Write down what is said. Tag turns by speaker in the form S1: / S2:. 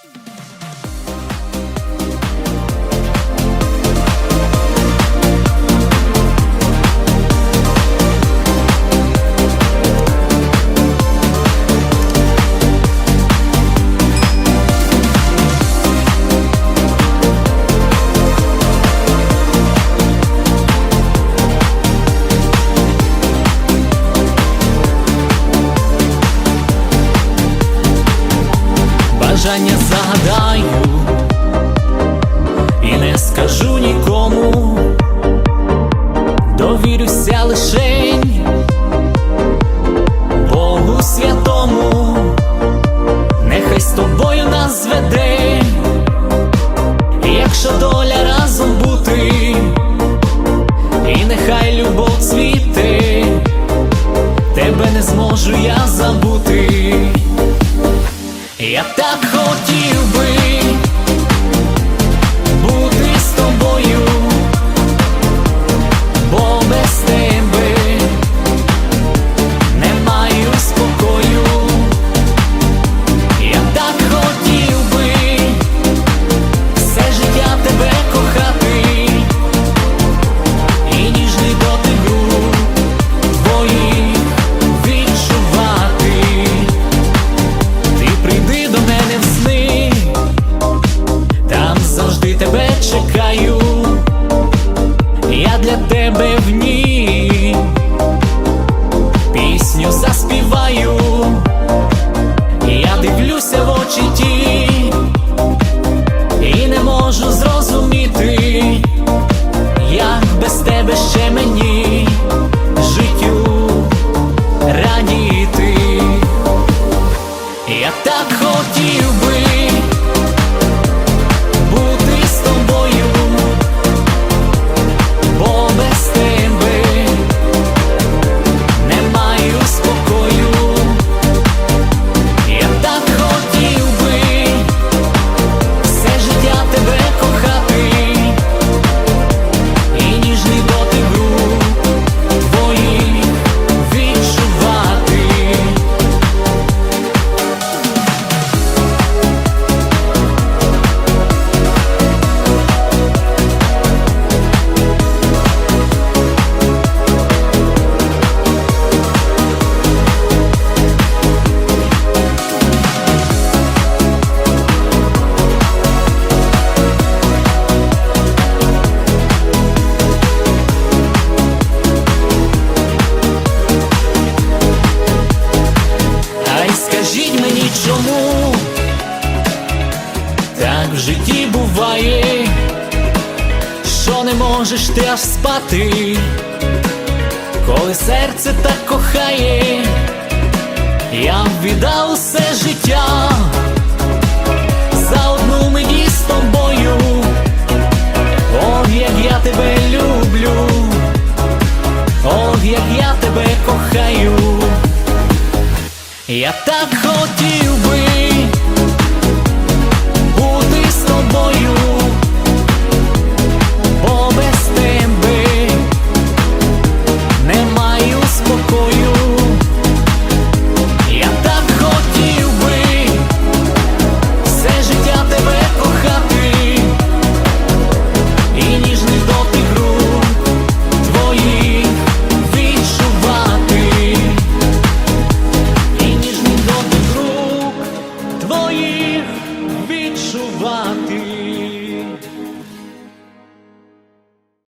S1: Thank you. Бажання загадаю і не скажу нікому, довірюся лишень тебе чекаю, я для тебе в ній пісню заспіваю, я дивлюся в очі ті. І не можу зрозуміти, як без тебе ще мені життю радіти. Я так Скажіть мені чому так в житті буває, що не можеш ти аж спати, коли серце так кохає, я б віддав усе життя. За одну мені з тобою, о, як я тебе. Я так хотів би.